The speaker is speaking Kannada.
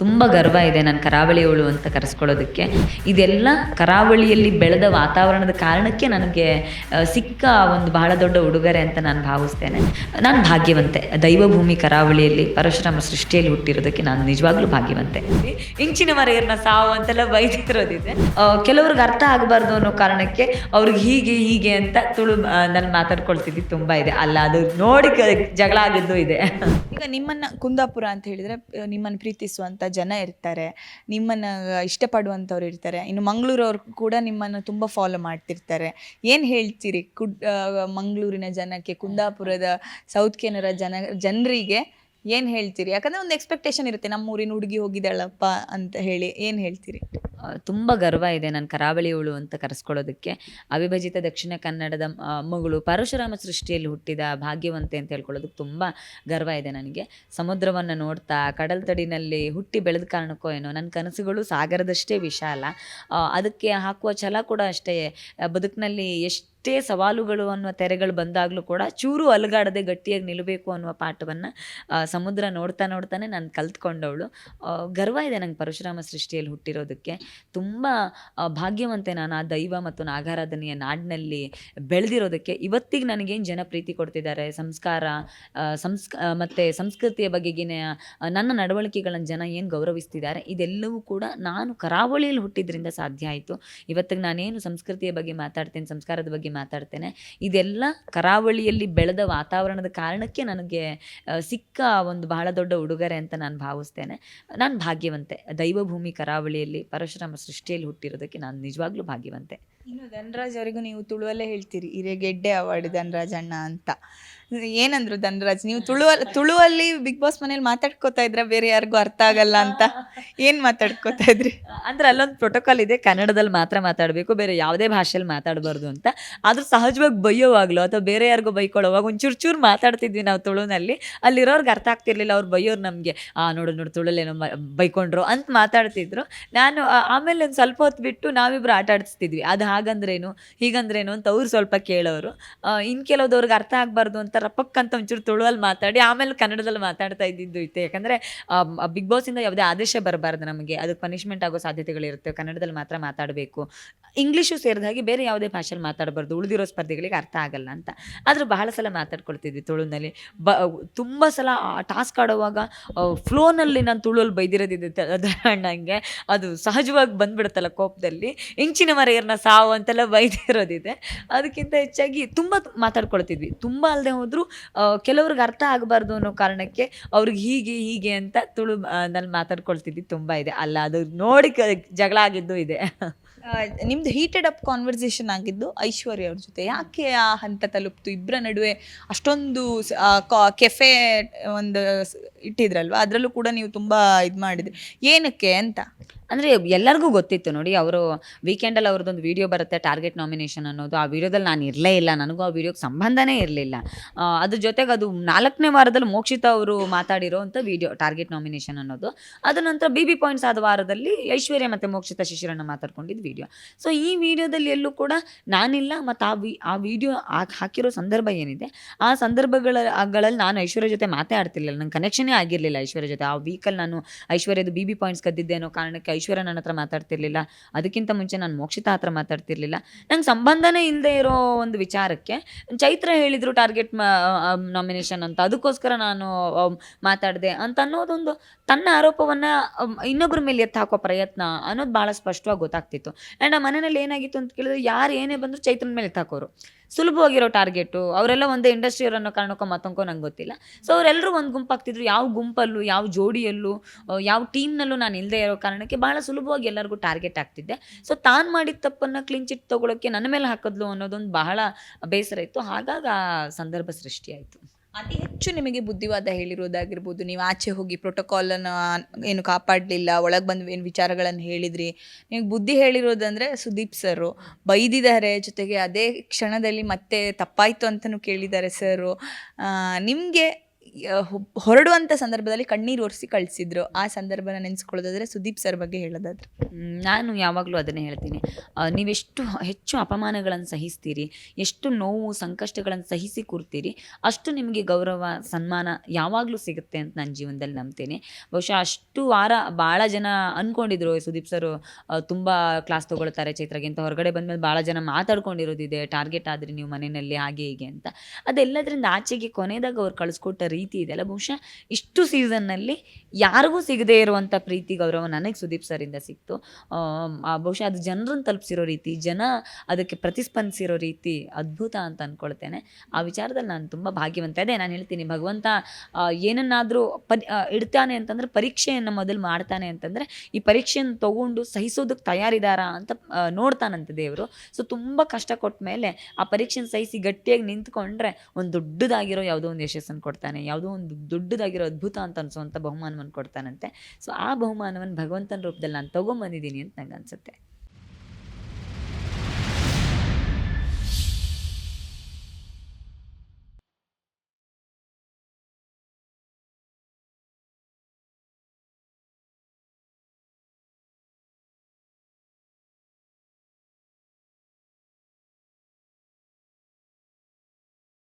ತುಂಬ ಗರ್ವ ಇದೆ ನಾನು ಕರಾವಳಿಯವಳು ಅಂತ ಕರೆಸ್ಕೊಳ್ಳೋದಕ್ಕೆ. ಇದೆಲ್ಲ ಕರಾವಳಿಯಲ್ಲಿ ಬೆಳೆದ ವಾತಾವರಣದ ಕಾರಣಕ್ಕೆ ನನಗೆ ಸಿಕ್ಕ ಒಂದು ಬಹಳ ದೊಡ್ಡ ಉಡುಗೊರೆ ಅಂತ ನಾನು ಭಾವಿಸ್ತೇನೆ. ನಾನು ಭಾಗ್ಯವಂತೆ. ದೈವಭೂಮಿ ಕರಾವಳಿಯಲ್ಲಿ, ಪರಶುರಾಮ ಸೃಷ್ಟಿಯಲ್ಲಿ ಹುಟ್ಟಿರೋದಕ್ಕೆ ನಾನು ನಿಜವಾಗ್ಲೂ ಭಾಗ್ಯವಂತೆ. ಇಂಚಿನ ಮರೆಯರ್ನ ಸಾವು ಅಂತೆಲ್ಲ ಬೈದಿರೋದಿದೆ. ಕೆಲವ್ರಿಗೆ ಅರ್ಥ ಆಗಬಾರ್ದು ಅನ್ನೋ ಕಾರಣಕ್ಕೆ ಅವ್ರಿಗೆ ಹೀಗೆ ಹೀಗೆ ಅಂತ ತುಳು ನಾನು ಮಾತಾಡ್ಕೊಳ್ತಿದ್ದು ತುಂಬ ಇದೆ. ಅಲ್ಲ, ಅದು ನೋಡಿ ಜಗಳ ಆಗಿದ್ದು ಇದೆ. ಈಗ ನಿಮ್ಮನ್ನ ಕುಂದಾಪುರ ಅಂತ ಹೇಳಿದ್ರೆ ನಿಮ್ಮನ್ನು ಪ್ರೀತಿಸುವಂತ ಜನ ಇರ್ತಾರೆ. ನಿಮ್ಮನ್ನ ಇಷ್ಟಪಡುವಂಥವ್ರು ಇರ್ತಾರೆ. ಇನ್ನು ಮಂಗಳೂರವ್ರು ಕೂಡ ನಿಮ್ಮನ್ನು ತುಂಬಾ ಫಾಲೋ ಮಾಡ್ತಿರ್ತಾರೆ. ಏನ್ ಹೇಳ್ತೀರಿ? ಕುಡ್ ಮಂಗಳೂರಿನ ಜನಕ್ಕೆ, ಕುಂದಾಪುರದ ಸೌತ್ ಕೆನರ ಜನ, ಜನರಿಗೆ ಏನ್ ಹೇಳ್ತೀರಿ? ಯಾಕಂದ್ರೆ ಒಂದು ಎಕ್ಸ್ಪೆಕ್ಟೇಷನ್ ಇರುತ್ತೆ. ನಮ್ಮ ಊರಿನ ಹುಡುಗಿ ಹೋಗಿದ್ದಾಳಪ್ಪ ಅಂತ ಹೇಳಿ ಏನ್ ಹೇಳ್ತೀರಿ? ತುಂಬ ಗರ್ವ ಇದೆ ನಾನು ಕರಾವಳಿಯವಳು ಅಂತ ಕರೆಸ್ಕೊಳ್ಳೋದಕ್ಕೆ. ಅವಿಭಜಿತ ದಕ್ಷಿಣ ಕನ್ನಡದ ಮಗಳು ಪರಶುರಾಮ ಸೃಷ್ಟಿಯಲ್ಲಿ ಹುಟ್ಟಿದ, ಭಾಗ್ಯವಂತೆ ಅಂತ ಹೇಳ್ಕೊಳ್ಳೋದಕ್ಕೆ ತುಂಬ ಗರ್ವ ಇದೆ ನನಗೆ. ಸಮುದ್ರವನ್ನು ನೋಡ್ತಾ, ಕಡಲ್ ತಡಿನಲ್ಲಿ ಹುಟ್ಟಿ ಬೆಳೆದ ಕಾರಣಕ್ಕೋ ಏನೋ ನನ್ನ ಕನಸುಗಳು ಸಾಗರದಷ್ಟೇ ವಿಶಾಲ. ಅದಕ್ಕೆ ಹಾಕುವ ಛಲ ಕೂಡ ಅಷ್ಟೇ ಬದುಕಿನಲ್ಲಿ ಎಷ್ಟು ಎಷ್ಟೇ ಸವಾಲುಗಳು ಅನ್ನುವ ತೆರೆಗಳು ಬಂದಾಗಲೂ ಕೂಡ ಚೂರು ಅಲುಗಾಡದೆ ಗಟ್ಟಿಯಾಗಿ ನಿಲ್ಲಬೇಕು ಅನ್ನುವ ಪಾಠವನ್ನು ಸಮುದ್ರ ನೋಡ್ತಾ ನೋಡ್ತಾನೆ ನಾನು ಕಲ್ತ್ಕೊಂಡವಳು. ಗರ್ವ ಇದೆ ನಂಗೆ ಪರಶುರಾಮ ಸೃಷ್ಟಿಯಲ್ಲಿ ಹುಟ್ಟಿರೋದಕ್ಕೆ. ತುಂಬ ಭಾಗ್ಯವಂತೆ ನಾನು ಆ ದೈವ ಮತ್ತು ನಾಗಾರಾಧನೆಯ ನಾಡಿನಲ್ಲಿ ಬೆಳೆದಿರೋದಕ್ಕೆ ಇವತ್ತಿಗೆ ನನಗೇನು ಜನ ಪ್ರೀತಿ ಕೊಡ್ತಿದ್ದಾರೆ? ಸಂಸ್ಕಾರ ಸಂಸ್ಕ ಮತ್ತು ಸಂಸ್ಕೃತಿಯ ಬಗೆಗಿನ ನನ್ನ ನಡವಳಿಕೆಗಳನ್ನು ಜನ ಏನು ಗೌರವಿಸ್ತಿದ್ದಾರೆ? ಇದೆಲ್ಲವೂ ಕೂಡ ನಾನು ಕರಾವಳಿಯಲ್ಲಿ ಹುಟ್ಟಿದ್ರಿಂದ ಸಾಧ್ಯ ಆಯಿತು. ಇವತ್ತಿಗೆ ನಾನೇನು ಸಂಸ್ಕೃತಿಯ ಬಗ್ಗೆ ಮಾತಾಡ್ತೇನೆ, ಸಂಸ್ಕಾರದ ಬಗ್ಗೆ ಮಾತಾಡ್ತೇನೆ, ಇದೆಲ್ಲ ಕರಾವಳಿಯಲ್ಲಿ ಬೆಳೆದ ವಾತಾವರಣದ ಕಾರಣಕ್ಕೆ ನನಗೆ ಸಿಕ್ಕ ಒಂದು ಬಹಳ ದೊಡ್ಡ ಉಡುಗೊರೆ ಅಂತ ನಾನು ಭಾವಿಸ್ತೇನೆ. ನಾನು ಭಾಗ್ಯವಂತೆ. ದೈವಭೂಮಿ ಕರಾವಳಿಯಲ್ಲಿ ಪರಶುರಾಮ ಸೃಷ್ಟಿಯಲ್ಲಿ ಹುಟ್ಟಿರೋದಕ್ಕೆ ನಾನು ನಿಜವಾಗ್ಲೂ ಭಾಗ್ಯವಂತೆ. ಇನ್ನು ಧನರಾಜ್ ಅವರಿಗೂ ನೀವು ತುಳುವಲ್ಲೇ ಹೇಳ್ತೀರಿ ಹಿರೇಗೆಡ್ಡೆ ಅವಾರ್ಡ್ ಧನರಾಜ್ ಅಣ್ಣ ಅಂತ. ಏನಂದ್ರು ಧನರಾಜ್, ನೀವು ತುಳುವ, ತುಳುವಲ್ಲಿ ಬಿಗ್ ಬಾಸ್ ಮನೇಲಿ ಮಾತಾಡ್ಕೋತಾ ಇದ್ರ, ಬೇರೆ ಯಾರಿಗೂ ಅರ್ಥ ಆಗಲ್ಲ ಅಂತ? ಏನ್ ಮಾತಾಡ್ಕೋತಾ ಇದ್ರಿ? ಅಂದ್ರೆ ಅಲ್ಲೊಂದು ಪ್ರೋಟೋಕಾಲ್ ಇದೆ, ಕನ್ನಡದಲ್ಲಿ ಮಾತ್ರ ಮಾತಾಡಬೇಕು, ಬೇರೆ ಯಾವುದೇ ಭಾಷೆಯಲ್ಲಿ ಮಾತಾಡಬಾರ್ದು ಅಂತ. ಆದ್ರೂ ಸಹಜವಾಗಿ ಬೈಯೋವಾಗ್ಲೂ, ಅಥವಾ ಬೇರೆ ಯಾರಿಗೂ ಬೈಕೊಳ್ಳೋವಾಗ ಒಂದು ಚೂರು ಮಾತಾಡ್ತಿದ್ವಿ ನಾವು ತುಳುನಲ್ಲಿ ಅಲ್ಲಿರೋರ್ಗೆ ಅರ್ಥ ಆಗ್ತಿರ್ಲಿಲ್ಲ, ಅವ್ರು ಬೈಯೋರು ನಮಗೆ, ಆ, ನೋಡು ನೋಡು ತುಳುಲೇನೋ ಬೈಕೊಂಡ್ರು ಅಂತ ಮಾತಾಡ್ತಿದ್ರು. ನಾನು ಆಮೇಲೆ ಒಂದು ಸ್ವಲ್ಪ ಹೊತ್ತು ಬಿಟ್ಟು ನಾವಿಬ್ರು ಆಟ ಆಡಿಸ್ತಿದ್ವಿ ಅದು ಹಾಗಂದ್ರೇನು, ಹೀಗಂದ್ರೇನು ಅಂತ ಅವ್ರು ಸ್ವಲ್ಪ ಕೇಳೋರು. ಇನ್ನು ಕೆಲವ್ದವ್ರಿಗೆ ಅರ್ಥ ಆಗಬಾರ್ದು ಅಂತ ರಪ್ಪಕ್ಕಂತ ಒಂಚೂರು ತುಳುವಲ್ಲಿ ಮಾತಾಡಿ ಆಮೇಲೆ ಕನ್ನಡದಲ್ಲಿ ಮಾತಾಡ್ತಾ ಇದ್ದಿದ್ದು ಇತ್ತು. ಯಾಕಂದರೆ ಬಿಗ್ ಬಾಸಿಂದ ಯಾವುದೇ ಆದೇಶ ಬರಬಾರ್ದು ನಮಗೆ. ಅದಕ್ಕೆ ಪನಿಷ್ಮೆಂಟ್ ಆಗೋ ಸಾಧ್ಯತೆಗಳಿರುತ್ತೆ ಕನ್ನಡದಲ್ಲಿ ಮಾತ್ರ ಮಾತಾಡಬೇಕು. ಇಂಗ್ಲೀಷು ಸೇರಿದ ಬೇರೆ ಯಾವುದೇ ಭಾಷೆಯಲ್ಲಿ ಮಾತಾಡಬಾರ್ದು. ಉಳಿದಿರೋ ಸ್ಪರ್ಧೆಗಳಿಗೆ ಅರ್ಥ ಆಗಲ್ಲ ಅಂತ. ಆದರೂ ಬಹಳ ಸಲ ಮಾತಾಡ್ಕೊಳ್ತಿದ್ವಿ ತುಳುನಲ್ಲಿ ಬ, ತುಂಬ ಸಲ ಟಾಸ್ಕ್ ಆಡುವಾಗ ಫ್ಲೋನಲ್ಲಿ ನಾನು ತುಳುವಲ್ಲಿ ಬೈದಿರೋದಿದ್ದ ಅದು ಅಣ್ಣಂಗೆ ಅದು ಸಹಜವಾಗಿ ಬಂದ್ಬಿಡುತ್ತಲ್ಲ ಕೋಪದಲ್ಲಿ. ಇಂಚಿನ ಮರೆಯರ್ನ ಸಾವು ಅಂತೆಲ್ಲ ಬೈದಿರೋದಿದೆ ಅದಕ್ಕಿಂತ ಹೆಚ್ಚಾಗಿ ತುಂಬ ಮಾತಾಡ್ಕೊಳ್ತಿದ್ವಿ. ತುಂಬ ಅಲ್ಲದೆ ಹೋದರೂ ಕೆಲವ್ರಿಗೆ ಅರ್ಥ ಆಗಬಾರ್ದು ಅನ್ನೋ ಕಾರಣಕ್ಕೆ ಅವ್ರಿಗೆ ಹೀಗೆ ಹೀಗೆ ಅಂತ ತುಳು ನಾನು ಮಾತಾಡ್ಕೊಳ್ತಿದ್ವಿ. ತುಂಬ ಇದೆ. ಅಲ್ಲ, ಅದು ನೋಡಿ ಜಗಳ ಆಗಿದ್ದು ಇದೆ. ನಿಮ್ದು ಹೀಟೆಡ್ ಅಪ್ ಕಾನ್ವರ್ಸೇಷನ್ ಆಗಿದ್ದು ಐಶ್ವರ್ಯ ಅವ್ರ ಜೊತೆ. ಯಾಕೆ ಆ ಹಂತ ತಲುಪ್ತು? ಇಬ್ಬರ ನಡುವೆ ಅಷ್ಟೊಂದು ಕೆಫೆ ಒಂದು ಇಟ್ಟಿದ್ರಲ್ವಾ? ಅದರಲ್ಲೂ ಕೂಡ ನೀವು ತುಂಬ ಇದು ಮಾಡಿದ್ರಿ. ಏನಕ್ಕೆ ಅಂತ? ಅಂದರೆ ಎಲ್ಲರಿಗೂ ಗೊತ್ತಿತ್ತು ನೋಡಿ ಅವರು ವೀಕೆಂಡಲ್ಲಿ ಅವ್ರದ್ದೊಂದು ವಿಡಿಯೋ ಬರುತ್ತೆ ಟಾರ್ಗೆಟ್ ನಾಮಿನೇಷನ್ ಅನ್ನೋದು. ಆ ವಿಡಿಯೋದಲ್ಲಿ ನಾನು ಇರಲೇ ಇಲ್ಲ. ನನಗೂ ಆ ವಿಡಿಯೋಗೆ ಸಂಬಂಧನೇ ಇರಲಿಲ್ಲ. ಅದ್ರ ಜೊತೆಗೆ ಅದು ನಾಲ್ಕನೇ ವಾರದಲ್ಲಿ ಮೋಕ್ಷಿತ ಅವರು ಮಾತಾಡಿರೋ ಅಂಥ ವಿಡಿಯೋ ಟಾರ್ಗೆಟ್ ನಾಮಿನೇಷನ್ ಅನ್ನೋದು. ಅದ ನಂತರ ಬಿ ಬಿ ಪಾಯಿಂಟ್ಸ್ ಆದ ವಾರದಲ್ಲಿ ಐಶ್ವರ್ಯ ಮತ್ತು ಮೋಕ್ಷಿತ ಶಿಶಿರಣ್ಣ ಮಾತಾಡ್ಕೊಂಡಿದ್ದು ವಿಡಿಯೋ ಸೊ ಈ ವಿಡಿಯೋದಲ್ಲಿ ಎಲ್ಲೂ ಕೂಡ ನಾನಿಲ್ಲ. ಮತ್ತು ಆ ವಿ, ಆ ವಿಡಿಯೋ ಹಾಕಿರೋ ಸಂದರ್ಭ ಏನಿದೆ? ಆ ಸಂದರ್ಭಗಳಲ್ಲಿ ನಾನು ಐಶ್ವರ್ಯ ಜೊತೆ ಮಾತಾಡ್ತಿರ್ಲಿಲ್ಲ. ನನ್ನ ಕನೆಕ್ಷನೇ ಆಗಿರಲಿಲ್ಲ ಐಶ್ವರ್ಯ ಜೊತೆ. ಆ ವೀಕಲ್ಲಿ ನಾನು ಐಶ್ವರ್ಯದು ಬಿ ಬಿ ಪಾಯಿಂಟ್ಸ್ ಕದ್ದಿದ್ದೆ ಅನ್ನೋ ಕಾರಣಕ್ಕೆ ಐಶ್ವರ್ಯ ನನ್ನ ಹತ್ರ ಮಾತಾಡ್ತಿರ್ಲಿಲ್ಲ. ಅದಕ್ಕಿಂತ ಮುಂಚೆ ನಾನು ಮೋಕ್ಷಿತ ಹತ್ರ ಮಾತಾಡ್ತಿರ್ಲಿಲ್ಲ. ನಂಗೆ ಸಂಬಂಧನೇ ಇಲ್ಲದೆ ಇರೋ ಒಂದು ವಿಚಾರಕ್ಕೆ ಚೈತ್ರ ಹೇಳಿದ್ರು ಟಾರ್ಗೆಟ್ ನಾಮಿನೇಷನ್ ಅಂತ. ಅದಕ್ಕೋಸ್ಕರ ನಾನು ಮಾತಾಡಿದೆ ಅಂತ ಅನ್ನೋದೊಂದು ತನ್ನ ಆರೋಪವನ್ನು ಇನ್ನೊಬ್ಬರ ಮೇಲೆ ಎತ್ತು ಹಾಕೋ ಪ್ರಯತ್ನ ಅನ್ನೋದು ಭಾಳ ಸ್ಪಷ್ಟವಾಗಿ ಗೊತ್ತಾಗ್ತಿತ್ತು. ಆ್ಯಂಡ್ ಆ ಮನೆಯಲ್ಲಿ ಏನಾಗಿತ್ತು ಅಂತ ಕೇಳಿದ್ರೆ ಯಾರು ಏನೇ ಬಂದರೂ ಚೈತ್ರನ ಮೇಲೆ ಎತ್ತು ಹಾಕೋರು. ಸುಲಭವಾಗಿರೋ ಟಾರ್ಗೆಟು, ಅವರೆಲ್ಲ ಒಂದೇ ಇಂಡಸ್ಟ್ರಿಯವ್ರು ಅನ್ನೋ ಕಾರಣಕ್ಕೋ ಮತ್ತೊಂಕೋ ನಂಗೆ ಗೊತ್ತಿಲ್ಲ. ಸೊ ಅವರೆಲ್ಲರೂ ಒಂದು ಗುಂಪಾಗ್ತಿದ್ರು, ಯಾವ ಗುಂಪಲ್ಲೂ, ಯಾವ ಜೋಡಿಯಲ್ಲೂ ಯಾವ ಟೀಮ್ನಲ್ಲೂ ನಾನು ಇಲ್ಲದೆ ಇರೋ ಕಾರಣಕ್ಕೆ ಭಾಳ ಸುಲಭವಾಗಿ ಎಲ್ಲರಿಗೂ ಟಾರ್ಗೆಟ್ ಆಗ್ತಿದ್ದೆ. ಸೊ ತಾನು ಮಾಡಿದ ತಪ್ಪನ್ನು ಕ್ಲೀನ್ ಚಿಟ್ ತೊಗೊಳಕ್ಕೆ ನನ್ನ ಮೇಲೆ ಹಾಕಿದ್ಲು ಅನ್ನೋದೊಂದು ಬಹಳ ಬೇಸರ ಇತ್ತು. ಹಾಗಾಗಿ ಆ ಸಂದರ್ಭ ಸೃಷ್ಟಿಯಾಯಿತು. ಅತಿ ಹೆಚ್ಚು ನಿಮಗೆ ಬುದ್ಧಿವಾದ ಹೇಳಿರೋದಾಗಿರ್ಬೋದು ನೀವು ಆಚೆ ಹೋಗಿ ಪ್ರೋಟೋಕಾಲನ್ನು ಏನು ಕಾಪಾಡಲಿಲ್ಲ, ಒಳಗೆ ಬಂದು ಏನು ವಿಚಾರಗಳನ್ನು ಹೇಳಿದ್ರಿ. ನಿಮಗೆ ಬುದ್ಧಿ ಹೇಳಿರೋದಂದ್ರೆ ಸುದೀಪ್ ಸರು ಬೈದಿದ್ದಾರೆ ಜೊತೆಗೆ ಅದೇ ಕ್ಷಣದಲ್ಲಿ ಮತ್ತೆ ತಪ್ಪಾಯಿತು ಅಂತಲೂ ಕೇಳಿದ್ದಾರೆ ಸರು ನಿಮಗೆ ಹೊರಡುವಂಥ ಸಂದರ್ಭದಲ್ಲಿ ಕಣ್ಣೀರು ಒರೆಸಿ ಕಳಿಸಿದ್ರು. ಆ ಸಂದರ್ಭನ ನೆನೆಸ್ಕೊಳ್ಳೋದಾದ್ರೆ ಸುದೀಪ್ ಸರ್ ಬಗ್ಗೆ ಹೇಳೋದಾದ್ರೆ. ನಾನು ಯಾವಾಗಲೂ ಅದನ್ನೇ ಹೇಳ್ತೀನಿ. ನೀವೆಷ್ಟು ಹೆಚ್ಚು ಅಪಮಾನಗಳನ್ನು ಸಹಿಸ್ತೀರಿ, ಎಷ್ಟು ನೋವು, ಸಂಕಷ್ಟಗಳನ್ನು ಸಹಿಸಿ ಕೂರ್ತೀರಿ, ಅಷ್ಟು ನಿಮಗೆ ಗೌರವ, ಸನ್ಮಾನ ಯಾವಾಗಲೂ ಸಿಗುತ್ತೆ ಅಂತ ನನ್ನ ಜೀವನದಲ್ಲಿ ನಂಬ್ತೀನಿ. ಬಹುಶಃ ಅಷ್ಟು ವಾರ ಭಾಳ ಜನ ಅಂದ್ಕೊಂಡಿದ್ರು ಸುದೀಪ್ ಸರ್ ತುಂಬ ಕ್ಲಾಸ್ ತೊಗೊಳ್ತಾರೆ ಚೈತ್ರಗೆ ಅಂತ. ಹೊರಗಡೆ ಬಂದಮೇಲೆ ಭಾಳ ಜನ ಮಾತಾಡ್ಕೊಂಡಿರೋದಿದೆ ಟಾರ್ಗೆಟ್ ಆದರೆ ನೀವು ಮನೆಯಲ್ಲಿ ಹಾಗೆ ಹೀಗೆ ಅಂತ. ಅದೆಲ್ಲದರಿಂದ ಆಚೆಗೆ ಕೊನೆದಾಗ ಅವ್ರು ಕಳಿಸ್ಕೊಟ್ಟ ಇದೆಯಲ್ಲ ಬಹುಶಃ? ಇಷ್ಟು ಸೀಸನ್ನಲ್ಲಿ ಯಾರಿಗೂ ಸಿಗದೇ ಇರುವಂಥ ಪ್ರೀತಿ ಗೌರವ ನನಗೆ ಸುದೀಪ್ ಸರಿಂದ ಸಿಕ್ತು. ಬಹುಶಃ ಅದು ಜನರನ್ನು ತಲುಪಿಸಿರೋ ರೀತಿ, ಜನ ಅದಕ್ಕೆ ಪ್ರತಿಸ್ಪಂದಿಸಿರೋ ರೀತಿ ಅದ್ಭುತ ಅಂತ ಅಂದ್ಕೊಳ್ತೇನೆ ಆ ವಿಚಾರದಲ್ಲಿ ನಾನು ತುಂಬ ಭಾಗ್ಯವಂತ ಇದೆ ನಾನು ಹೇಳ್ತೀನಿ, ಭಗವಂತ ಏನನ್ನಾದರೂ ಪರಿ ಇಡ್ತಾನೆ ಅಂತಂದರೆ ಪರೀಕ್ಷೆಯನ್ನು ಮೊದಲು ಮಾಡ್ತಾನೆ ಅಂತಂದರೆ ಈ ಪರೀಕ್ಷೆಯನ್ನು ತಗೊಂಡು ಸಹಿಸೋದಕ್ಕೆ ತಯಾರಿದಾರಾ ಅಂತ ನೋಡ್ತಾನಂತೆ ದೇವರು. ಸೊ ತುಂಬ ಕಷ್ಟ ಕೊಟ್ಟ ಮೇಲೆ ಆ ಪರೀಕ್ಷೆನ ಸಹಿಸಿ ಗಟ್ಟಿಯಾಗಿ ನಿಂತ್ಕೊಂಡ್ರೆ ಒಂದು ದೊಡ್ಡದಾಗಿರೋ ಯಾವುದೋ ಒಂದು ಯಶಸ್ಸನ್ನು ಕೊಡ್ತಾನೆ. ಯಾವುದೋ ಒಂದು ದೊಡ್ಡದಾಗಿರೋ ಅದ್ಭುತ ಅಂತ ಅನಿಸುವಂಥ ಬಹುಮಾನವನ್ನು ಕೊಡ್ತಾನಂತೆ. ಸೊ ಆ ಬಹುಮಾನವನ್ನು ಭಗವಂತನ ರೂಪದಲ್ಲಿ ನಾನು ತೊಗೊಂಬಂದಿದ್ದೀನಿ ಅಂತ ನನಗೆ ಅನಿಸುತ್ತೆ